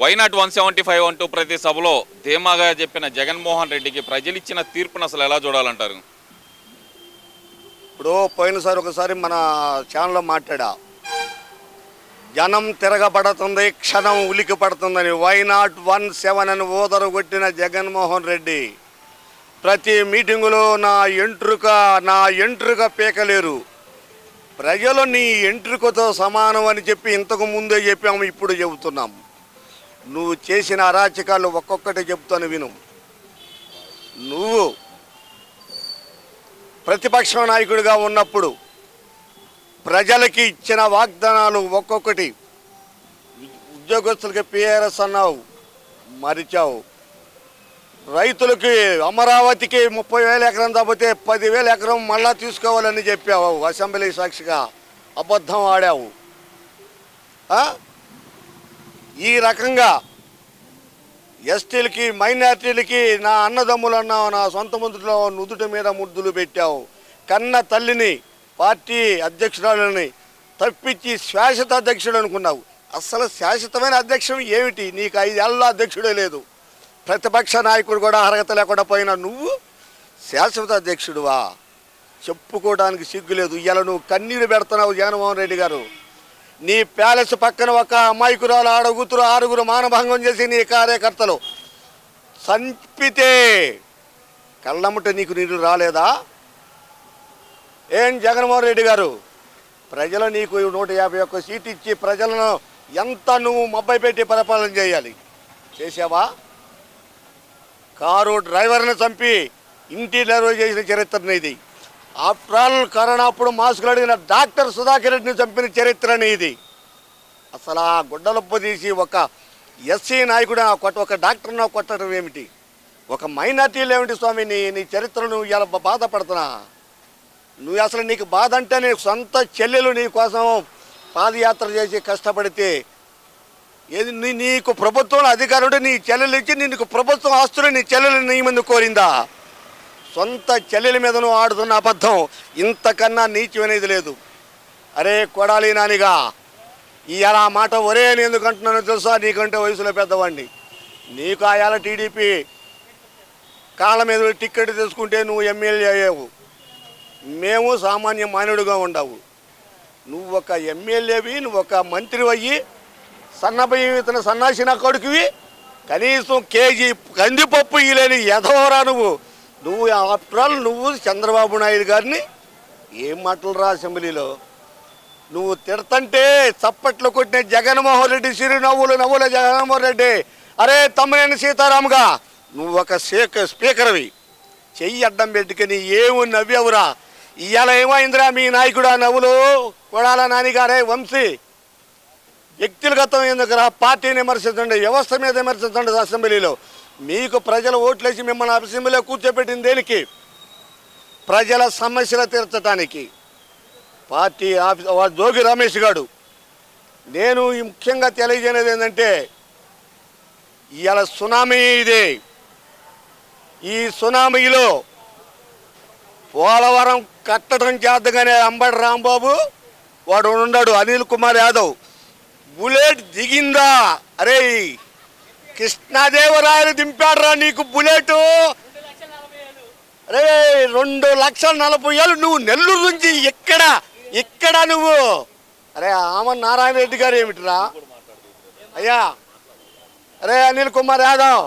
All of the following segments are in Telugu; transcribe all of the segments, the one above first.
Why not one seventy five అంటూ ప్రతి సభలో ధీమాగా చెప్పిన జగన్మోహన్ రెడ్డికి ప్రజలు ఇచ్చిన తీర్పును అసలు ఎలా చూడాలంటారు? ఇప్పుడు పోయినసారి ఒకసారి మన ఛానల్లో మాట్లాడా జనం తిరగబడుతుంది క్షణం ఉలికి పడుతుందని వై నాట్ వన్ సెవెన్ అని ఓదరు కొట్టిన జగన్మోహన్ రెడ్డి? ప్రతి మీటింగులో నా ఎంట్రుక నా ఎంట్రుక పీకలేరు. ప్రజలు నీ ఎంట్రుకతో సమానం అని చెప్పి ఇంతకు ముందే చెప్పాము ఇప్పుడు చెబుతున్నాం. నువ్వు చేసిన అరాచకాలు ఒక్కొక్కటి చెప్తాను విను. నువ్వు ప్రతిపక్ష నాయకుడిగా ఉన్నప్పుడు ప్రజలకి ఇచ్చిన వాగ్దానాలు ఒక్కొక్కటి ఉద్యోగస్తులకి పిఆర్ఎస్ అన్నావు మరిచావు. రైతులకి అమరావతికి ముప్పై వేల ఎకరం తప్పితే పదివేల ఎకరం మళ్ళా తీసుకోవాలని చెప్పావు అసెంబ్లీ సాక్షిగా. అబద్ధం ఆడావు. ఈ రకంగా ఎస్టీలకి మైనార్టీలకి నా అన్నదమ్ములు అన్నావు నా సొంత ముద్దులో నుదుటి మీద ముద్దులు పెట్టావు. కన్న తల్లిని పార్టీ అధ్యక్షురాలని తప్పించి శాశ్వత అధ్యక్షుడు అనుకున్నావు. అసలు శాశ్వతమైన అధ్యక్షం ఏమిటి? నీకు ఐదేళ్ళ అధ్యక్షుడే లేదు. ప్రతిపక్ష నాయకుడు కూడా అర్హత లేకుండా పోయినా నువ్వు శాశ్వత అధ్యక్షుడువా? చెప్పుకోవడానికి సిగ్గులేదు ఇలా నువ్వు కన్నీరు పెడుతున్నావు జగన్మోహన్ రెడ్డి గారు. నీ ప్యాలెస్ పక్కన ఒక అమాయకురాలు ఆడగుతురు ఆరుగురు మానభంగం చేసి నీ కార్యకర్తలు. చంపితే కళ్ళముట నీకు నీళ్ళు రాలేదా? ఏం జగన్మోహన్ రెడ్డి గారు? ప్రజలు నీకు నూట యాభై ఒక్క సీట్ ఇచ్చి ప్రజలను ఎంత నువ్వు మబ్బై పెట్టి పరిపాలన చేయాలి? చేసావా కారు డ్రైవర్ని చంపి ఇంటి డెలివరీ చేసిన చరిత్ర ఇది. ఆఫ్టర్ ఆల్ కరోనా అప్పుడు మాస్కులు అడిగిన డాక్టర్ సుధాకర్ రెడ్డిని చంపిన చరిత్ర ఇది అసలు ఆ గుడ్డలొప్పు తీసి ఒక ఎస్సీ నాయకుడు కొట్ట ఒక డాక్టర్ని కొట్టడం ఏమిటి? ఒక మైనార్టీలు ఏమిటి స్వామి నీ నీ చరిత్రను ఇలా బాధపడుతున్నా. నువ్వు అసలు నీకు బాధ అంటే నీ సొంత చెల్లెలు నీ కోసం పాదయాత్ర చేసి కష్టపడితే ఏది నీ నీకు ప్రభుత్వం అధికారుడు నీ చెల్లెలు ఇచ్చి నీకు ప్రభుత్వం ఆస్తులు నీ చెల్లెలు నీ ముందు కోరిందా? సొంత చెల్లెల మీదను ఆడుతున్న అబద్ధం ఇంతకన్నా నీచమనేది లేదు. అరే కొడాలి నానిగా ఈ ఆ మాట ఒరే అని ఎందుకు అంటున్నానో తెలుసా? నీకంటే వయసులో పెద్దవాడిని నీకు ఆయాల టీడీపీ కాళ్ళ మీద టిక్కెట్ తీసుకుంటే నువ్వు ఎమ్మెల్యే అయ్యావు. మేము సామాన్య మానవుడిగా ఉండవు. నువ్వు ఒక ఎమ్మెల్యేవి నువ్వు ఒక మంత్రి అయ్యి సన్నబియ్యం ఇతను సన్నాసిన కొడుకువి కనీసం కేజీ కందిపప్పు ఇలేని ఎదవరా నువ్వు. నువ్వు ఆఫ్టర్ ఆల్ నువ్వు చంద్రబాబు నాయుడు గారిని ఏం మాటలు రా అసెంబ్లీలో? నువ్వు తిడతంటే చప్పట్లు కొట్టిన జగన్మోహన్ రెడ్డి చిరునవ్వులు నవ్వుల జగన్మోహన్ రెడ్డి. అరే తమ్మినేని సీతారాముగా? నువ్వు ఒక స్పీక స్పీకర్వి. చెయ్యి అడ్డం పెట్టుకుని ఏమి నవ్వేవురా? ఇవాళ ఏమైందిరా మీ నాయకుడు ఆ నవ్వులు? కొడాల నానిగారే వంశీ. వ్యక్తిగతం ఎందుకురా పార్టీని విమర్శించండి వ్యవస్థ మీద విమర్శించండి అసెంబ్లీలో. మీకు ప్రజలు ఓట్లేసి మిమ్మల్ని అసెంబ్లీలో కూర్చోబెట్టిన దేనికి? ప్రజల సమస్యలు తీర్చడానికి పార్టీ ఆఫీస్ జోగి రమేష్ గారు నేను ముఖ్యంగా తెలియజేయనేది ఏంటంటే ఇవాళ సునామీ ఇది. ఈ సునామీలో పోలవరం కట్టడం చేద్దగానే అంబడి రాంబాబు వాడు ఉన్నాడు అనిల్ కుమార్ యాదవ్. బుల్లెట్ దిగిందా? అరే కృష్ణదేవరాయలు దింపాడురా నీకు బుల్లెట్? అరే రెండు లక్షల నలభై ఏళ్ళు నువ్వు నెల్లూరు నుంచి ఎక్కడ? ఎక్కడ నువ్వు? అరే ఆమన్ నారాయణ రెడ్డి గారు ఏమిటిరా? అయ్యా అరే అనిల్ కుమార్ యాదవ్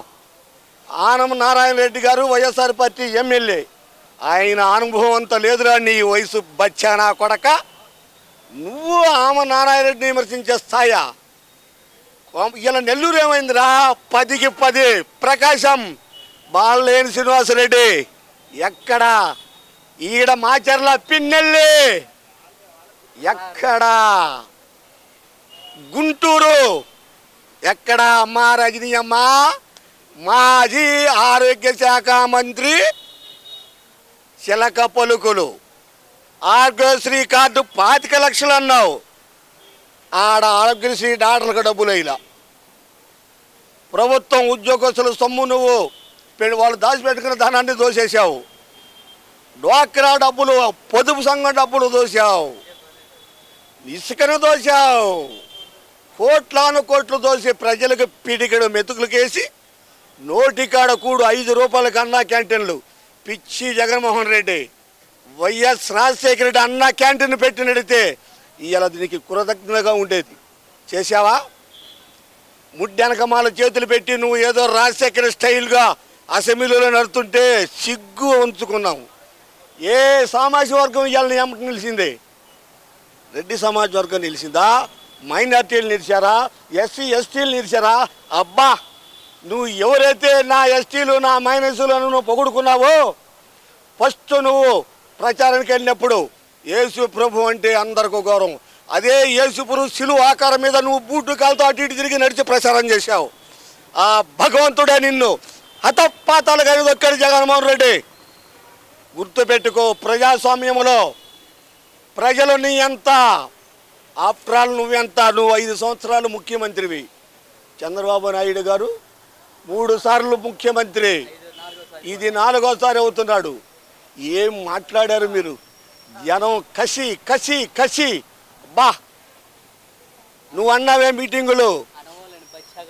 ఆనం నారాయణ రెడ్డి గారు వైఎస్ఆర్ పార్టీ ఎమ్మెల్యే. ఆయన అనుభవం అంత లేదురా నీ వయసు బచ్చానా కొడక. నువ్వు ఆమె నారాయణరెడ్డిని విమర్శించే స్థాయా. ఇలా నెల్లూరు ఏమైందిరా? పదికి పది. ప్రకాశం బాలలేని శ్రీనివాసరెడ్డి. ఎక్కడ? ఈడ మాచర్ల పిన్నెల్లి. ఎక్కడ? గుంటూరు. ఎక్కడ అమ్మా రజనీ అమ్మ? మాజీ ఆరోగ్య శాఖ మంత్రి చిలక పలుకులు. ఆరోగ్యశ్రీ కార్డు పాతిక లక్షలు అన్నావు. ఆడ ఆరోగ్యశ్రీ డాక్టర్లకు డబ్బులు ఇలా ప్రభుత్వం ఉద్యోగస్తులు సొమ్ము నువ్వు. వాళ్ళు దాచిపెట్టుకున్న ధనాన్ని దోసేసావు డ్వాక్రా డబ్బులు పొదుపు సంఘం డబ్బులు దోసావు. ఇసుకను దోసావు. కోట్లాను కోట్లు దోసి ప్రజలకు పిడికెడు మెతుకులకేసి నోటికాడ కూడు ఐదు రూపాయల కన్నా క్యాంటీన్లు. పిచ్చి జగన్మోహన్ రెడ్డి. వైఎస్ రాజశేఖర రెడ్డి అన్న క్యాంటీన్ పెట్టినడితే ఇవాళ దీనికి కృతజ్ఞతగా ఉండేది. చేశావా? ముడ్డెనకమాల చేతులు పెట్టి నువ్వు ఏదో రాజశేఖర స్టైల్గా అసెంబ్లీలో నడుతుంటే సిగ్గు ఉంచుకున్నావు ఏ సామాజిక వర్గం ఇవాళ నీ ఎమ్మటి నిలిచింది? రెడ్డి సమాజ వర్గం నిలిచిందా? మైనార్టీలు నిలిచారా? ఎస్సీ ఎస్టీలు నిలిచారా? అబ్బా! నువ్వు ఎవరైతే నా ఎస్టీలు నా మైనస్లను నువ్వు పొగుడుకున్నావో ఫస్ట్ నువ్వు ప్రచారానికి వెళ్ళినప్పుడు యేసు ప్రభు అంటే అందరికీ గౌరవం. అదే యేసు ప్రభు సిలువ ఆకారం మీద నువ్వు బూటు కాలుతో అటు ఇటు తిరిగి నడిచి ప్రచారం చేశావు. ఆ భగవంతుడే నిన్ను హతపాతాలు కానీ దొక్కాడు జగన్మోహన్ రెడ్డి. గుర్తుపెట్టుకో ప్రజాస్వామ్యంలో ప్రజలు నీ ఎంత ఆఫ్టర్ ఆల్ నువ్వెంత నువ్వు ఐదు సంవత్సరాలు ముఖ్యమంత్రివి. చంద్రబాబు నాయుడు గారు మూడు సార్లు ముఖ్యమంత్రి. ఇది నాలుగోసారి అవుతున్నాడు. ఏం మాట్లాడారు మీరు? జనం కసి కసి కసి. బా నువ్వు అన్నావే మీటింగులు?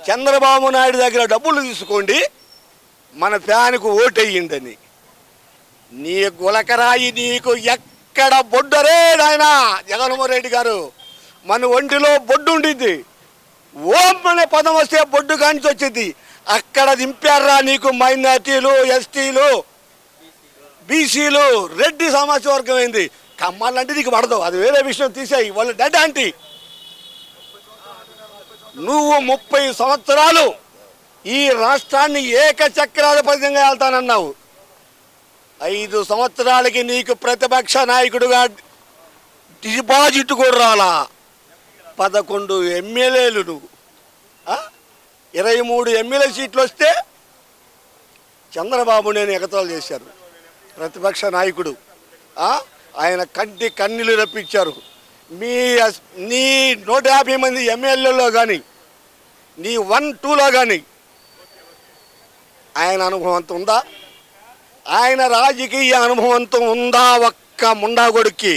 చంద్రబాబు నాయుడు దగ్గర డబ్బులు తీసుకోండి. మన ఫ్యాన్కు ఓటెయ్యిందని. నీ గులకరాయి నీకు ఎక్కడ బొడ్డరే నాయన? జగన్మోహన్ రెడ్డి గారు మన ఒంటిలో బొడ్డు ఉండింది ఓం అనే పదం వస్తే బొడ్డు కానిచి వచ్చింది అక్కడ దింపారా నీకు మైనార్టీలు ఎస్టీలు. బీసీలు రెడ్డి సామాజిక వర్గం అయింది కమ్మాలంటే నీకు పడదు అది వేరే విషయం తీసేయి. వాళ్ళు డెడ్ ఆంటీ. నువ్వు ముప్పై సంవత్సరాలు ఈ రాష్ట్రాన్ని ఏకచక్రాధిపత్యంగా వెళ్తానన్నావు ఐదు సంవత్సరాలకి నీకు ప్రతిపక్ష నాయకుడుగా డిపాజిట్ కూడా రాలా. పదకొండు ఎమ్మెల్యేలు నువ్వు. ఇరవై మూడు ఎమ్మెల్యే సీట్లు వస్తే చంద్రబాబు నేను ఎగతాలు చేశారు ప్రతిపక్ష నాయకుడు. ఆయన కంటి కన్నీళ్ళు రప్పించారు. మీ నీ నూట యాభై మంది ఎమ్మెల్యేలో కానీ నీ వన్ టూలో కానీ ఆయన అనుభవం అంత ఉందా? ఆయన రాజకీయ అనుభవం అంత ఉందా? ఒక్క ముండా కొడుక్కి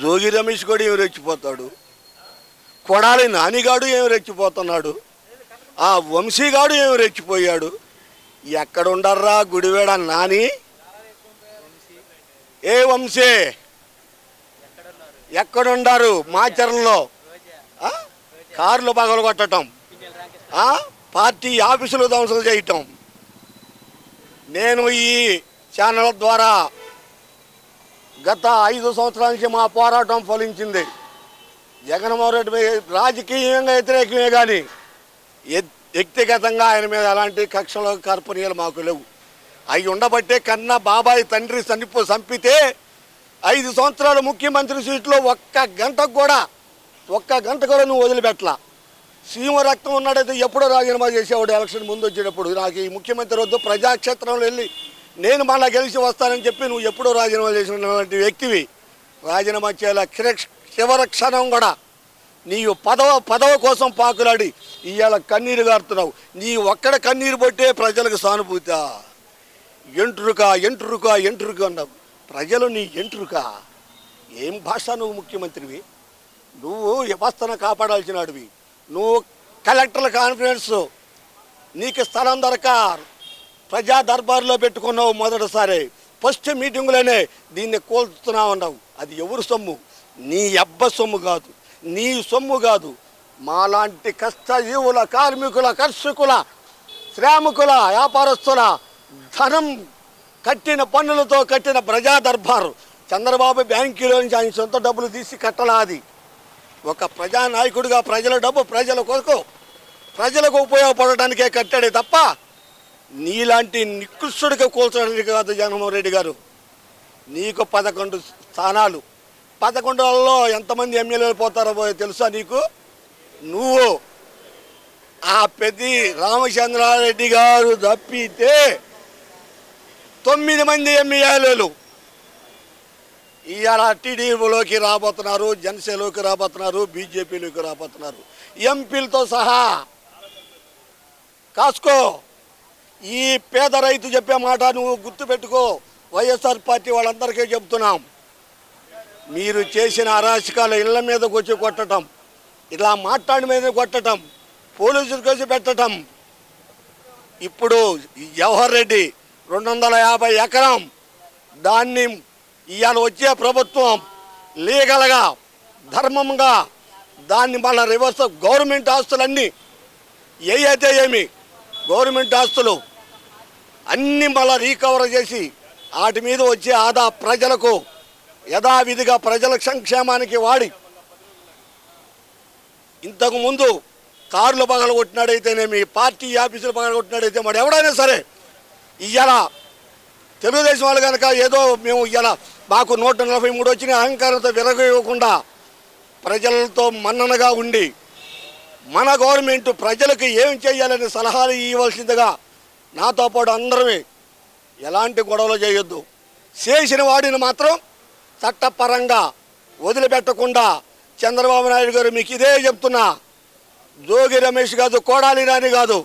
జోగి రమేష్ కూడా ఏమి రెచ్చిపోతాడు? కొడాలి నానిగాడు ఏమి రెచ్చిపోతున్నాడు? ఆ వంశీగాడు ఏమి రెచ్చిపోయాడు? ఎక్కడుండర్రా గుడివేడ నాని? ఏ వంశీ? ఎక్కడుండారు? మాచరణలో ఆ? కార్లు పగలు కొట్టడం పార్టీ ఆఫీసులు ధ్వంసం చేయటం. నేను ఈ ఛానల్ ద్వారా గత ఐదు సంవత్సరాల నుంచి మా పోరాటం ఫలించింది. జగన్మోహన్ రెడ్డి మీద రాజకీయంగా వ్యతిరేకమే కానీ వ్యక్తిగతంగా ఆయన మీద అలాంటి కక్షలు కార్పణీయాలు మాకు లేవు. అవి ఉండబట్టే కన్నా బాబాయ్ తండ్రి చనిపో చంపితే ఐదు సంవత్సరాలు ముఖ్యమంత్రి సీట్లో ఒక్క గంటకు కూడా ఒక్క గంట కూడా నువ్వు వదిలిపెట్టలా. సీమ రక్తం ఉన్నాడైతే ఎప్పుడో రాజీనామా చేసేవాడు ఎలక్షన్ ముందు వచ్చేటప్పుడు. నాకు ఈ ముఖ్యమంత్రి వద్దు ప్రజాక్షేత్రంలో వెళ్ళి నేను మళ్ళా గెలిచి వస్తానని చెప్పి నువ్వు ఎప్పుడో రాజీనామా చేసినటువంటి వ్యక్తివి. రాజీనామా చేయాల? చివరి క్షణం కూడా నీవు పదవ పదవ కోసం పాకులాడి ఇవాళ కన్నీరు గారుతున్నావు. నీ ఒక్కడ కన్నీరు పట్టే ప్రజలకు సానుభూత. ఎంట్రుక ఎంట్రుక ఎంట్రుక అన్నావు. ప్రజలు నీ ఎంట్రుక. ఏం భాష నువ్వు ముఖ్యమంత్రివి? నువ్వు వ్యవస్థను కాపాడాల్సినాడివి. నువ్వు కలెక్టర్ల కాన్ఫరెన్స్ నీకు స్థలం దొరక ప్రజా దర్బార్లో పెట్టుకున్నావు మొదటిసారి. ఫస్ట్ మీటింగులోనే దీన్ని కోల్చుతున్నావు అన్నావు. అది ఎవరు సొమ్ము? నీ అబ్బ సొమ్ము కాదు. నీ సొమ్ము కాదు. మాలాంటి కష్టజీవుల కార్మికుల కర్షకుల శ్రామికుల వ్యాపారస్తుల ధనం కట్టిన పన్నులతో కట్టిన ప్రజా దర్బారు చంద్రబాబు బ్యాంకులో నుంచి ఆయన సొంత డబ్బులు తీసి కట్టలాది ఒక ప్రజానాయకుడిగా ప్రజల డబ్బు ప్రజల కొరకు ప్రజలకు ఉపయోగపడటానికే కట్టాడే తప్ప నీలాంటి నికృష్టుడిగా కూల్చడానికి కాదు జగన్మోహన్ రెడ్డి గారు. నీకు పదకొండు స్థానాలు. పదకొండులలో ఎంతమంది ఎమ్మెల్యేలు పోతారో తెలుసా నీకు? నువ్వు ఆ పెద్ద రామచంద్రారెడ్డి గారు తప్పితే తొమ్మిది మంది ఎమ్మెల్యేలు ఇవాళ టీడీపీలోకి రాబోతున్నారు జనసేనలోకి రాబోతున్నారు బీజేపీలోకి రాబోతున్నారు. ఎంపీలతో సహా కాసుకో ఈ పేద రైతు చెప్పే మాట నువ్వు గుర్తుపెట్టుకో. వైఎస్ఆర్ పార్టీ వాళ్ళందరికీ చెప్తున్నాం. మీరు చేసిన అరాచకాలు ఇళ్ళ మీదకి వచ్చి కొట్టడం ఇలా మాట్లాడి మీద కొట్టడం పోలీసులు వచ్చి పెట్టడం ఇప్పుడు జవహర్ రెడ్డి రెండు వందల యాభై ఎకరం. దాన్ని ఇవాళ వచ్చే ప్రభుత్వం లీగల్గా ధర్మంగా దాన్ని మళ్ళీ రివర్స్ గవర్నమెంట్ ఆస్తులన్నీ ఏ అయితే ఏమి గవర్నమెంట్ ఆస్తులు అన్నీ మళ్ళీ రీకవర్ చేసి వాటి మీద వచ్చే ఆదా ప్రజలకు యథావిధిగా ప్రజల సంక్షేమానికి వాడి. ఇంతకుముందు కార్లు పగల కొట్టినాడైతేనేమి పార్టీ ఆఫీసులు పగలగొట్టినాడైతే మరి ఎవడైనా సరే ఇవాళ తెలుగుదేశం వాళ్ళు కనుక ఏదో మేము ఇవాళ మాకు నూట నలభై మూడు వచ్చిన అహంకారంతో విరగకుండా ప్రజలతో మన్ననగా ఉండి మన గవర్నమెంట్ ప్రజలకు ఏం చేయాలని సలహాలు ఇవ్వాల్సిందిగా నాతో పాటు అందరమే ఎలాంటి గొడవలు చేయొద్దు. చేసిన వాడిని మాత్రం చట్టపరంగా వదిలిపెట్టకుండా చంద్రబాబు నాయుడు గారు మీకు ఇదే చెప్తున్నా. జోగి రమేష్ కాదు కోడాలి రాని కాదు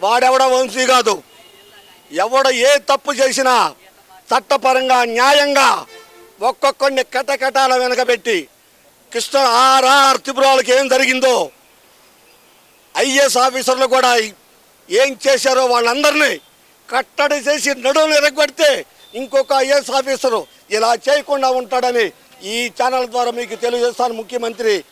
వాడెవడ వంశీ కాదు ఎవడ ఏ తప్పు చేసినా చట్టపరంగా న్యాయంగా ఒక్కొక్కడిని కటకటాల వెనకబెట్టి కృష్ణ ఆర్ఆర్ త్రిపురాలకు ఏం జరిగిందో ఐఏఎస్ ఆఫీసర్లు కూడా ఏం చేశారో వాళ్ళందరినీ కట్టడి చేసి నడువులు ఎరగొడితే ఇంకొక ఐఏఎస్ ఆఫీసరు ఇలా చేయకుండా ఉంటాడని ఈ ఛానల్ ద్వారా మీకు తెలియజేస్తాను ముఖ్యమంత్రి.